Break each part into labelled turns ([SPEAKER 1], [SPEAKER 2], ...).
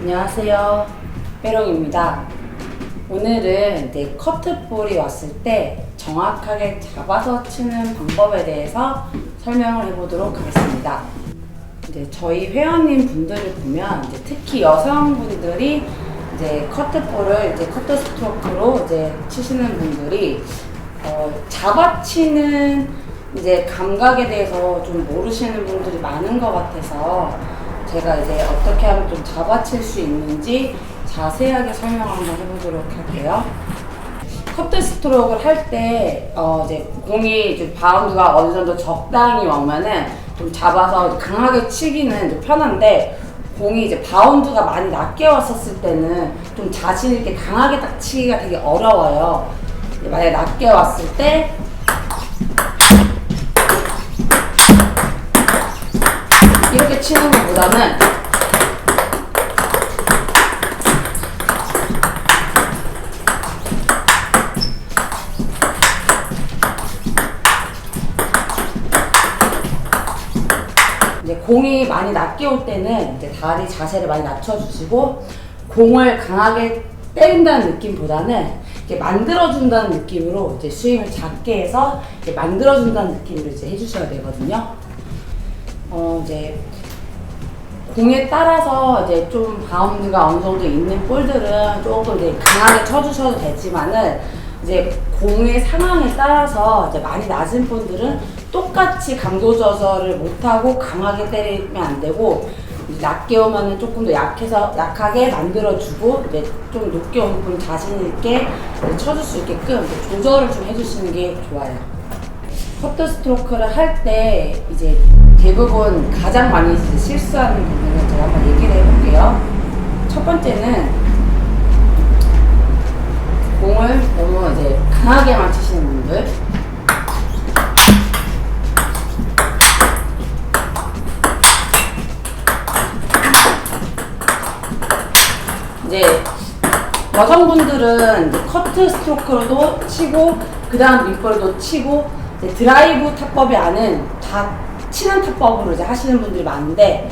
[SPEAKER 1] 안녕하세요. 빼롱입니다. 오늘은 이제 커트볼이 왔을 때 정확하게 잡아서 치는 방법에 대해서 설명을 해보도록 하겠습니다. 이제 저희 회원님 분들을 보면 이제 특히 여성분들이 이제 커트볼을 이제 커트 스트로크로 이제 치시는 분들이 어, 잡아치는 이제 감각에 대해서 좀 모르시는 분들이 많은 것 같아서 제가 이제 어떻게 하면 좀 잡아칠 수 있는지 자세하게 설명 한번 해보도록 할게요. 커트 스트로크를 할 때, 어, 이제 공이 이제 바운드가 어느 정도 적당히 오면은 좀 잡아서 강하게 치기는 이제 편한데, 공이 이제 바운드가 많이 낮게 왔었을 때는 좀 자신 있게 강하게 딱 치기가 되게 어려워요. 만약에 낮게 왔을 때, 이렇게 치는 것보다는 이제 공이 많이 낮게 올 때는 이제 다리 자세를 많이 낮춰주시고 공을 강하게 때린다는 느낌보다는 이제 만들어준다는 느낌으로 이제 스윙을 작게 해서 이제 만들어준다는 느낌으로 이제 해주셔야 되거든요. 어 이제 공에 따라서 이제 좀 바운드가 어느 정도 있는 볼들은 조금 이제 강하게 쳐주셔도 되지만은 이제 공의 상황에 따라서 이제 많이 낮은 볼들은 똑같이 강도 조절을 못하고 강하게 때리면 안 되고 낮게 오면은 조금 더 약해서 약하게 만들어주고 이제 좀 높게 오는 볼 자신 있게 쳐줄 수 있게끔 조절을 좀 해주시는 게 좋아요. 커트 스트로크를 할 때 이제 대부분 가장 많이 실수하는 부분을 제가 한번 얘기를 해볼게요. 첫 번째는 공을 너무 이제 강하게만 치시는 분들. 이제 여성분들은 이제 커트 스트로크로도 치고 그 다음 밑볼도 치고 드라이브 타법이 아닌 다 치는 타법으로 이제 하시는 분들이 많은데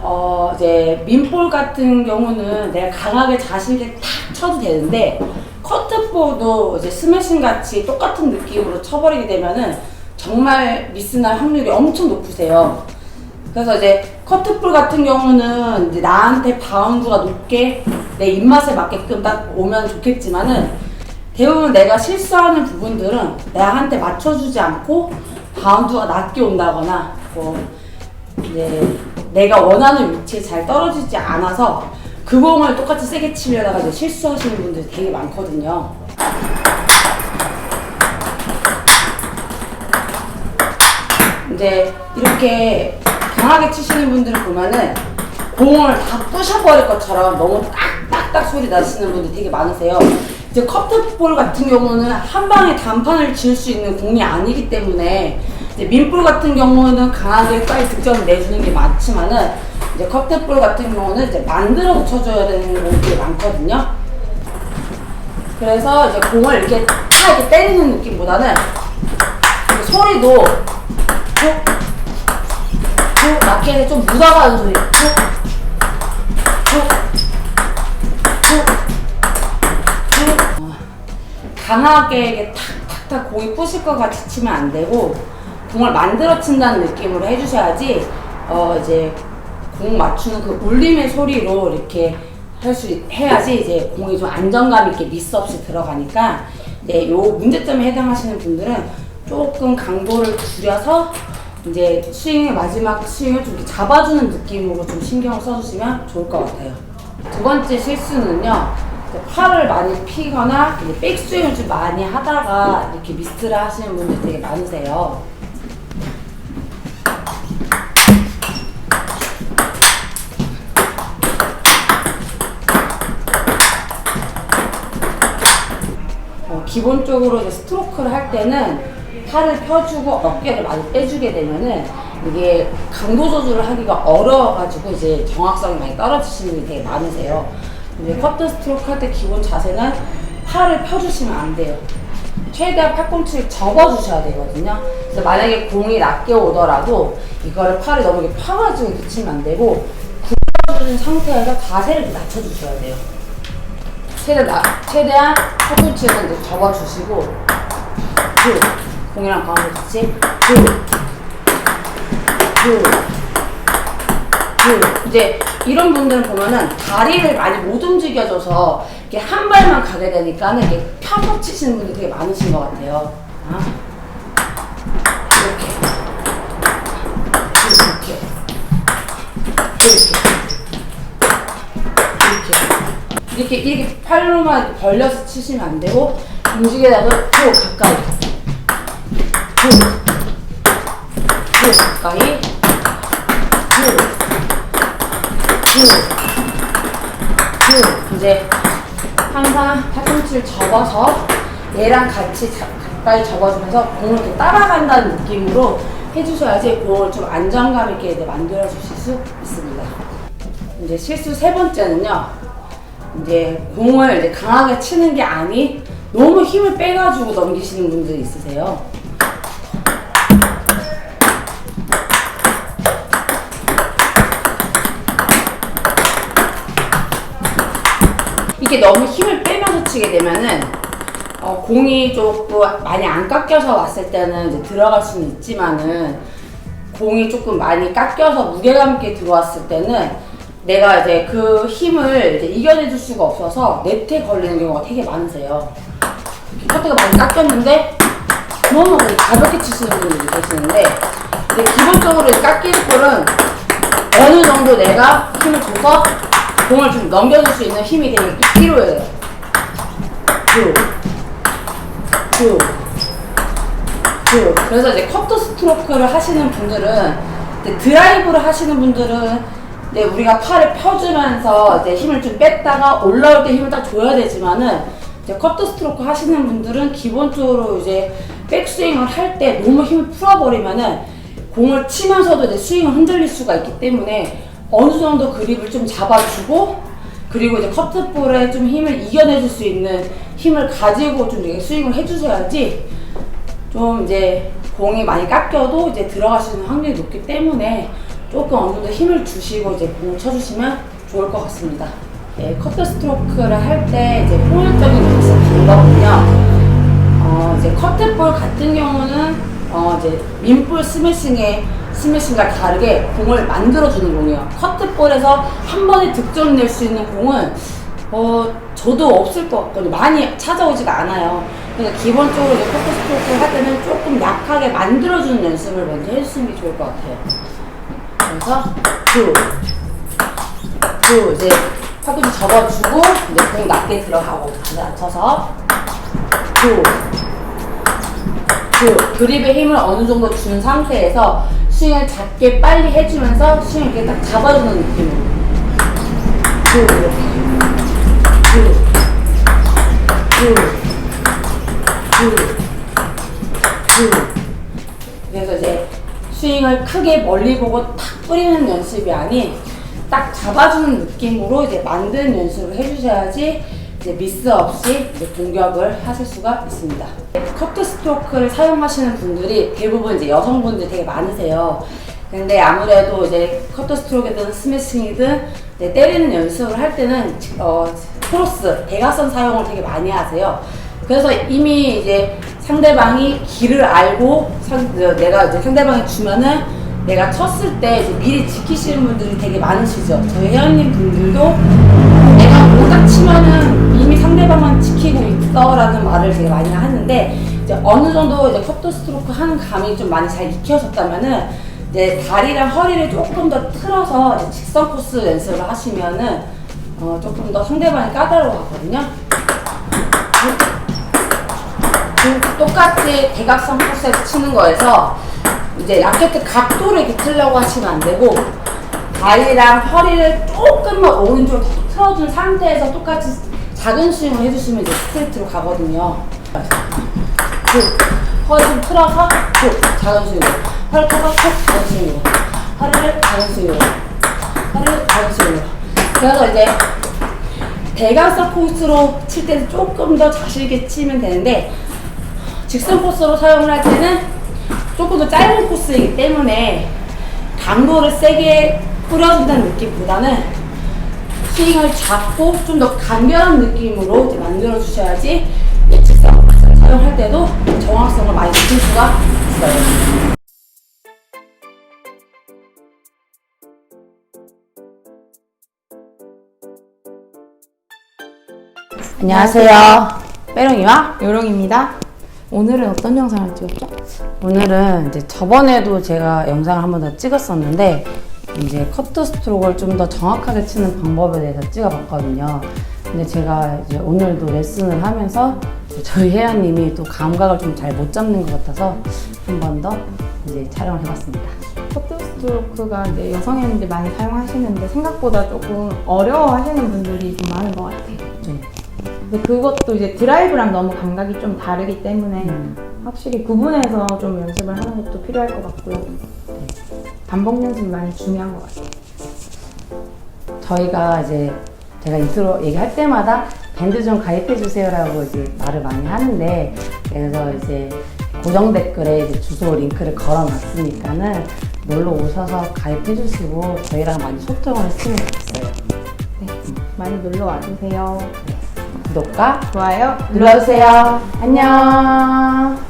[SPEAKER 1] 어 이제 민볼 같은 경우는 내가 강하게 자신 있게 탁 쳐도 되는데 커트볼도 이제 스매싱 같이 똑같은 느낌으로 쳐버리게 되면은 정말 미스날 확률이 엄청 높으세요. 그래서 이제 커트볼 같은 경우는 이제 나한테 바운드가 높게 내 입맛에 맞게끔 딱 오면 좋겠지만은 대부분 내가 실수하는 부분들은 나한테 맞춰주지 않고 바운드가 낮게 온다거나 뭐 이제 내가 원하는 위치에 잘 떨어지지 않아서 그 공을 똑같이 세게 치려다가 이제 실수하시는 분들이 되게 많거든요. 이제 이렇게 강하게 치시는 분들을 보면은 공을 다 부셔버릴 것처럼 너무 딱딱딱 소리 나시는 분들 되게 많으세요. 이제 커트볼 같은 경우는 한 방에 단판을 지을 수 있는 공이 아니기 때문에 이제 민볼 같은 경우는 강하게 빨리 득점을 내주는 게 많지만은 이제 커트볼 같은 경우는 이제 만들어서 쳐줘야 되는 공들이 많거든요. 그래서 이제 공을 이렇게 딱 이렇게 때리는 느낌보다는 소리도 툭, 툭, 낮게 좀 묻어가는 소리. 툭, 툭, 툭, 툭. 어, 강하게 탁탁탁 공이 부실 것 같이 치면 안 되고 공을 만들어 친다는 느낌으로 해주셔야지 어 이제 공 맞추는 그 울림의 소리로 이렇게 할 수 해야지 이제 공이 좀 안정감 있게 미스 없이 들어가니까 이제 요 문제점에 해당하시는 분들은 조금 강도를 줄여서 이제 스윙의 마지막 스윙을 좀 잡아주는 느낌으로 좀 신경을 써주시면 좋을 것 같아요. 두 번째 실수는요. 이제 팔을 많이 피거나 백스윙을 좀 많이 하다가 이렇게 미스를 하시는 분들 되게 많으세요. 어, 기본적으로 이제 스트로크를 할 때는 팔을 펴주고 어깨를 많이 빼주게 되면은 이게 강도 조절을 하기가 어려워가지고 이제 정확성이 많이 떨어지시는 분이 되게 많으세요. 근데 커트 스트로크 할 때 기본 자세는 팔을 펴주시면 안 돼요. 최대한 팔꿈치를 접어주셔야 되거든요. 그래서 만약에 공이 낮게 오더라도 이거를 팔을 너무 이렇게 펴가지고 이렇게 치면 안 되고 풀어주는 상태에서 자세를 낮춰주셔야 돼요. 최대한, 나- 최대한 팔꿈치를 이제 접어주시고, 쭉. 공이랑 가운데 같이, 쭉. 쭉. 쭉. 이제 이런 분들은 보면은 다리를 많이 못 움직여줘서 이렇게 한 발만 가게 되니까 는 이렇게 펴서 치시는 분들이 되게 많으신 것 같아요. 아. 이렇게. 이렇게. 이렇게. 이렇게. 이렇게, 이렇게 팔로만 벌려서 치시면 안 되고, 움직이다가 쭉 가까이. 쭉. 쭉 가까이. 쭉. 쭉. 쭉. 이제 항상 팔꿈치를 접어서 얘랑 같이 자- 가까이 접어주면서 공을 이렇게 따라간다는 느낌으로 해주셔야지 공을 좀 안정감 있게 이제 만들어 주실 수 있습니다. 이제 실수 세 번째는요. 이제 공을 이제 강하게 치는 게 아닌 너무 힘을 빼가지고 넘기시는 분들이 있으세요. 이게 너무 힘을 빼면서 치게 되면은 어, 공이 조금 많이 안 깎여서 왔을 때는 이제 들어갈 수는 있지만은 공이 조금 많이 깎여서 무게감 있게 들어왔을 때는 내가 이제 그 힘을 이제 이겨내줄 수가 없어서 네트에 걸리는 경우가 되게 많으세요. 커트가 많이 깎였는데 너무 가볍게 치시는 분들이 계시는데 근데 기본적으로 이 깎이는 볼은 어느 정도 내가 힘을 줘서 공을 좀 넘겨줄 수 있는 힘이 되게 필요해요. 쭉, 쭉, 쭉. 그래서 이제 커트 스트로크를 하시는 분들은 이제 드라이브를 하시는 분들은 이제 우리가 팔을 펴주면서 이제 힘을 좀 뺐다가 올라올 때 힘을 딱 줘야 되지만은 이제 커트 스트로크 하시는 분들은 기본적으로 이제 백스윙을 할 때 너무 힘을 풀어버리면은 공을 치면서도 이제 스윙을 흔들릴 수가 있기 때문에 어느 정도 그립을 좀 잡아주고 그리고 이제 커트볼에 좀 힘을 이겨내줄 수 있는 힘을 가지고 좀 스윙을 해주셔야지 좀 이제 공이 많이 깎여도 이제 들어가시는 확률이 높기 때문에 조금 어느 정도 힘을 주시고 이제 공을 쳐주시면 좋을 것 같습니다. 예, 커트 스트로크를 할 때 이제 효율적인 연습 방법은요. 어, 이제 커트볼 같은 경우는 어, 이제 민볼 스매싱의 스매싱과 다르게 공을 만들어주는 공이에요. 커트볼에서 한 번에 득점 낼 수 있는 공은 어, 저도 없을 것 같거든요. 많이 찾아오지가 않아요. 그러니까 기본적으로 이제 커트 스트로크를 할 때는 조금 약하게 만들어주는 연습을 먼저 해주시는 게 좋을 것 같아요. 그래서 쭉, 쭉 이제 팔꿈치 접어주고 이제 공 낮게 들어가고 다시 낮춰서 쭉, 쭉 그립의 힘을 어느 정도 준 상태에서 스윙을 작게 빨리 해주면서 스윙을 이렇게 딱 잡아주는 느낌으로 쭉 쭉, 쭉, 쭉, 쭉. 그래서 이제 스윙을 크게 멀리 보고 탁 뿌리는 연습이 아닌 딱 잡아주는 느낌으로 이제 만드는 연습을 해주셔야지 이제 미스 없이 이제 공격을 하실 수가 있습니다. 커트 스트로크를 사용하시는 분들이 대부분 이제 여성분들 되게 많으세요. 근데 아무래도 이제 커트 스트로크든 스매싱이든 때리는 연습을 할 때는 어, 크로스, 대각선 사용을 되게 많이 하세요. 그래서 이미 이제 상대방이 길을 알고 상, 어, 내가 이제 상대방이 주면은 내가 쳤을 때 미리 지키시는 분들이 되게 많으시죠. 저희 회원님 분들도 오딱 치면은 이미 상대방은 지키고 있어라는 말을 되게 많이 하는데 이제 어느 정도 이제 커트 스트로크 하는 감이 좀 많이 잘 익혀졌다면은 이제 다리랑 허리를 조금 더 틀어서 이제 직선 코스 연습을 하시면은 어, 조금 더 상대방이 까다로워하거든요. 그 똑같이 대각선 코스에서 치는 거에서 이제 라켓 각도를 이렇게 틀려고 하시면 안 되고 다리랑 허리를 조금만 오른쪽으로 더 틀어준 상태에서 똑같이 작은 스윙을 해주시면 이제 스트레이트로 가거든요. 쭉 허리 좀 틀어서 쭉 작은 스윙으로. 허리 틀어서 쭉 작은 스윙으로. 허리를 작은 스윙으로. 허리를 작은 스윙으로. 그래서 이제 대각선 코스로 칠 때는 조금 더 자신 있게 치면 되는데 직선 코스로 사용을 할 때는 조금 더 짧은 코스이기 때문에 강도를 세게 뿌려준다는 느낌보다는 스윙을 잡고 좀 더 간결한 느낌으로 이제 만들어 주셔야지 예측성 사용할 때도 정확성을 많이 느낄 수가 있어요. 안녕하세요. 빼롱이와
[SPEAKER 2] 요롱입니다. 오늘은 어떤 영상을 찍었죠?
[SPEAKER 1] 오늘은 이제 저번에도 제가 영상을 한 번 더 찍었었는데 이제 커트 스트로크를 좀 더 정확하게 치는 방법에 대해서 찍어봤거든요. 근데 제가 이제 오늘도 레슨을 하면서 저희 혜연님이 또 감각을 좀 잘 못 잡는 것 같아서 한 번 더 이제 촬영을 해봤습니다.
[SPEAKER 2] 커트 스트로크가 이제 여성분들 많이 사용하시는데 생각보다 조금 어려워하시는 분들이 좀 많은 것 같아요.
[SPEAKER 1] 네.
[SPEAKER 2] 근데 그것도 이제 드라이브랑 너무 감각이 좀 다르기 때문에
[SPEAKER 1] 음.
[SPEAKER 2] 확실히 구분해서 좀 연습을 하는 것도 필요할 것 같고요. 반복 연습이 많이 중요한 것 같아요.
[SPEAKER 1] 저희가 이제 제가 인트로 얘기할 때마다 밴드 좀 가입해 주세요라고 이제 말을 많이 하는데 그래서 이제 고정 댓글에 이제 주소 링크를 걸어 놨으니까는 놀러 오셔서 가입해 주시고 저희랑 많이 소통을 했으면 좋겠어요.
[SPEAKER 2] 네, 많이 놀러 와주세요.
[SPEAKER 1] 구독과
[SPEAKER 2] 좋아요
[SPEAKER 1] 눌러주세요. 안녕.